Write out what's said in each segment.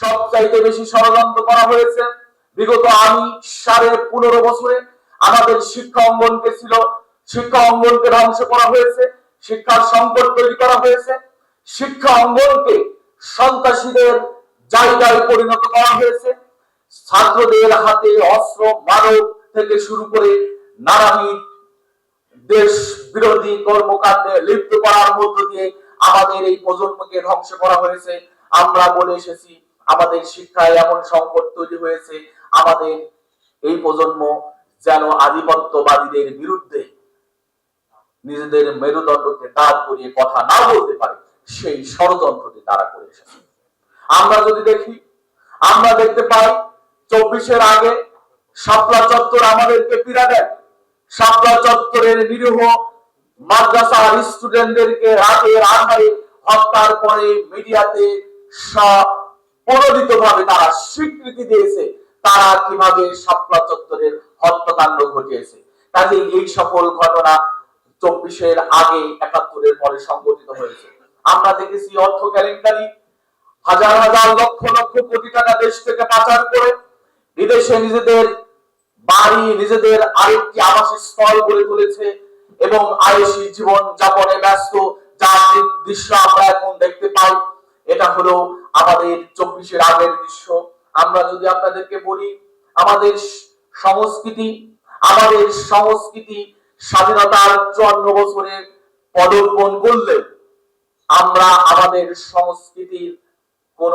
সবচাইতে বেশি ষড়যন্ত্র করা হয়েছে। বিগত আমি সাড়ে পনেরো বছরে আমাদের শিক্ষা অঙ্গনকে ছিল, শিক্ষা অঙ্গনকে ধ্বংস করা হয়েছে, শিক্ষার সংকট তৈরি করা হয়েছে। শিক্ষা অঙ্গনকে সন্ত্রাসীদের জায়গায় পরিণত করা হয়েছে। ছাত্রদের হাতে অস্ত্র, মাদক থেকে শুরু করে নানাবিধ দেশ বিরোধী কর্মকাণ্ডে লিপ্ত করার মধ্য দিয়ে আমাদের এই প্রজন্মকে ধ্বংস করা হয়েছে। আমরা বলে এসেছি আমাদের শিক্ষায় এমন সংকট তৈরি হয়েছে, আমাদের এই প্রজন্ম যেন আধিপত্যবাদীদের বিরুদ্ধে নিজেদের মেরুদণ্ডকে দাঁড় করিয়ে কথা না বলতে পারে, সেই ষড়যন্ত্রটি তারা করে এসেছে। আমরা যদি দেখি, আমরা দেখতে পাই, চব্বিশের আগে শাপলা চত্বর আমাদেরকে পীড়া দেয়। শাপলা চত্বরের নিরীহ মাদ্রাসার স্টুডেন্টদেরকে রাতের আধারে হত্যার পরে মিডিয়াতে প্রণোদিত ভাবে তারা স্বীকৃতি দিয়েছে, তারা কীভাবে শাপলা চত্বরের হত্যাকাণ্ড ঘটিয়েছে। কাজে এই সকল ঘটনা চব্বিশের আগে একাত্তরের পরে সংঘটিত হয়েছে। আমরা দেখেছি অর্থ কেলেঙ্কারি হাজার হাজার লক্ষ লক্ষ কোটি টাকা দেশ থেকে পাচার করে বিদেশে নিজেদের বাড়ি, নিজেদের আরেকটি আবাসিক স্থল গড়ে তুলেছে এবং আয়েসি জীবন যাপনে ব্যস্ত যার দৃশ্য আমরা এখন দেখতে পাই, এটা হলো আমাদের চব্বিশের আগের দৃশ্য। আমরা যদি আপনাদেরকে বলি, আমাদের সংস্কৃতি আমাদের সংস্কৃতি স্বাধীনতার চুয়ান্ন বছরে পদর্পণ করলে আমরা আমাদের সংস্কৃতির কোন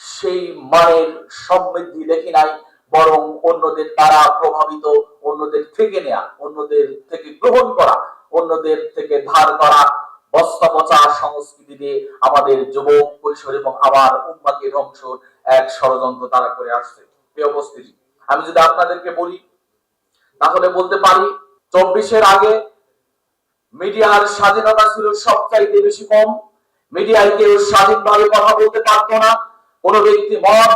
সেই মানের সমৃদ্ধি দেখি নাই, বরং অন্যদের দ্বারা প্রভাবিত, অন্যদের থেকে নেয়া, অন্যদের থেকে গ্রহণ করা, অন্যদের থেকে ধার করা দিয়ে আমাদের যুবক, কৈশোর এবং আবার উম্মাকে ধ্বংস এক ষড়যন্ত্র তারা করে আসছে। প্রিয় উপস্থিতি, আমি যদি আপনাদেরকে বলি, তাহলে বলতে পারি, চব্বিশের আগে মিডিয়ার স্বাধীনতা ছিল সবচাইতে বেশি কম। মিডিয়ায় কেউ স্বাধীনভাবে কথা বলতে পারতো না। কোন ব্যক্তি মত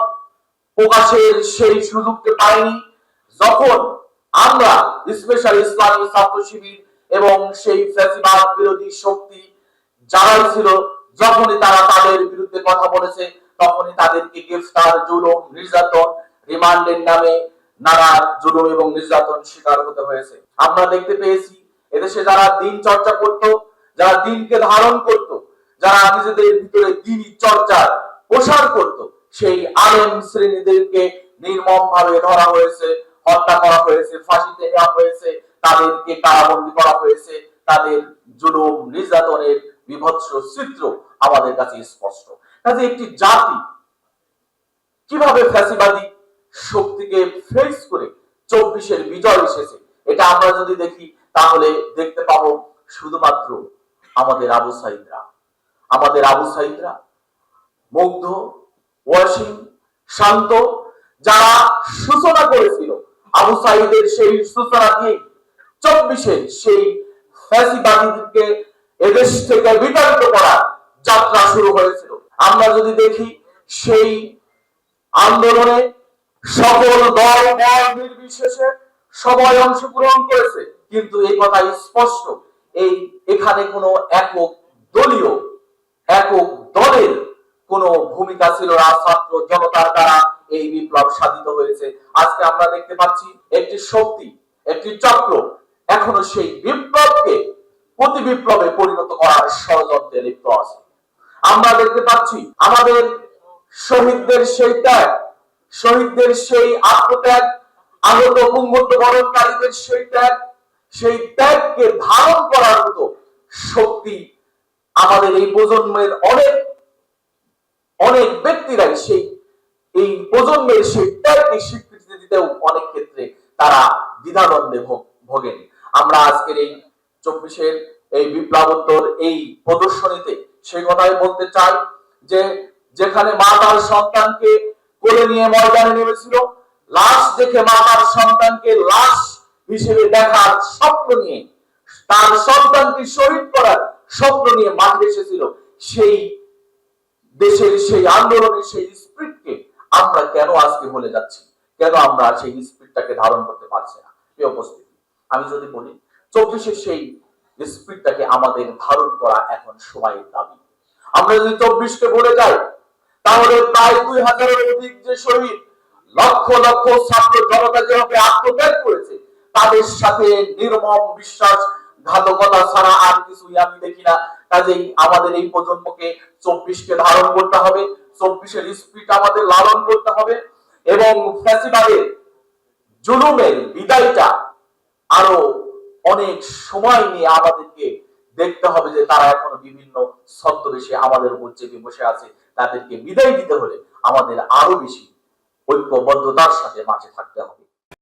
প্রকাশের সেই সুযোগকে পায়নি। যখন আমরা স্পেশাল ইসলামী ছাত্র শিবির এবং সেই ফ্যাসিবাদ বিরোধী শক্তি যারাই ছিল যখনই তারা তাদের বিরুদ্ধে কথা বলেছে, তখনই তাদেরকে গ্রেফতার, জুলুম, নির্যাতন, রিমান্ডের নামে নানা জুলুম এবং নির্যাতন শিকার হতে হয়েছে। আমরা দেখতে পেয়েছি, এদেশে যারা দিন চর্চা করত, যারা দিনকে ধারণ করত, যারা নিজেদের ভিতরে দিনই চর্চার প্রসার করত, সেই আলেম শ্রেণীদেরকে নির্মম ভাবে ধরা হয়েছে, হত্যা করা হয়েছে, ফাঁসিতে নেওয়া হয়েছে, তাদেরকে কারাবন্দী করা হয়েছে, তাদের জুলুম, নির্যাতনের বিভৎস চিত্র আমাদের কাছে স্পষ্ট। কাজে একটি জাতি কীভাবে ফ্যাসিবাদী শক্তিকে ফেস করে চব্বিশের বিজয় এসেছে, এটা আমরা যদি দেখি, তাহলে দেখতে পাবো শুধুমাত্র আমাদের আবু সাইদরা। আমাদের আবু সাইদরা মুগ্ধ ওয়াসিম, শান্ত, যারা সূচনা করেছিল, আবু সাইদের সেই সূচনা দিয়ে চব্বিশের সেই ফ্যাসিবাদীকে এদেশ থেকে বিতাড়িত করার যাত্রা শুরু হয়েছিল। আমরা যদি দেখি, সেই আন্দোলনে সকল দল বল নির্বিশেষে সবাই অংশগ্রহণ করেছে। কিন্তু এই কথা স্পষ্ট, এই এখানে কোনো একক দলীয়, একক দলের কোনো ভূমিকা ছিল না। ছাত্র জনতার দ্বারা এই বিপ্লব সাধিত হয়েছে। আজকে আমরা দেখতে পাচ্ছি, একটি শক্তি, একটি চক্র এখনও সেই বিপ্লবকে প্রতি বিপ্লবে পরিণত করার ষড়যন্ত্রে লিপ্ত আছে। আমরা দেখতে পাচ্ছি, আমাদের শহীদদের সেই ত্যাগ, শহীদদের সেই আত্মত্যাগ, আগত পুঙ্গত্ব সেই ত্যাগ, সেই ত্যাগকে ধারণ করার মতো শক্তি আমাদের এই প্রজন্মের অনেক অনেক ব্যক্তিরাই সেই, এই প্রজন্মের সেই ত্যাগকে স্বীকৃতি দিতেও অনেক ক্ষেত্রে তারা দ্বিধাদ্বন্দ্বে ভোগ- ভোগেন। আমরা আজকের এই চব্বিশের এই বিপ্লবোত্তর, এই প্রদর্শনীতে সেই কথাই বলতে চাই যে যেখানে মা তার সন্তানকে কোলে নিয়ে ময়দানে নেমেছিল, লাশ দেখে মা তার সন্তানকে লাশ হিসেবে দেখার স্বপ্ন নিয়ে, তার সন্তানকে শহীদ করার স্বপ্ন নিয়ে মাঠে এসেছিল। সেই দেশের সেই আন্দোলনের সেই স্পিরিটকে আমরা কেন আজকে ভুলে যাচ্ছি? কেন আমরা সেই স্পিরিটটাকে ধারণ করতে পারছি না? এই উপস্থিতি, আমি যদি বলি, চব্বিশের সেই স্পিরিটটাকে আমাদের ধারণ করা এখন সময়ের দাবি। আমরা যদি চব্বিশকে বলে যাই, তাহলে প্রায় দুই হাজারের অধিক যে শহীদ, লক্ষ লক্ষ ছাত্র জনতা যেভাবে আত্মত্যাগ করেছে, তাদের সাথে নির্মম বিশ্বাস, ঘাতকতা ছাড়া আর কিছুই আমি দেখি না। কাজেই আমাদের এই প্রজন্মকে চব্বিশকে ধারণ করতে হবে, চব্বিশের স্পিড আমাদের লালন করতে হবে, এবং ফ্যাসিবাদের জুলুমের বিদায়টা আরও অনেক সময় নিয়ে আমাদেরকে দেখতে হবে যে তারা এখনও বিভিন্ন ছদ্মবেশে আমাদের উপর চেপে বসে আছে। তাদেরকে বিদায় দিতে হলে আমাদের আরও বেশি ঐক্যবদ্ধতার সাথে মাঝে থাকতে হবে।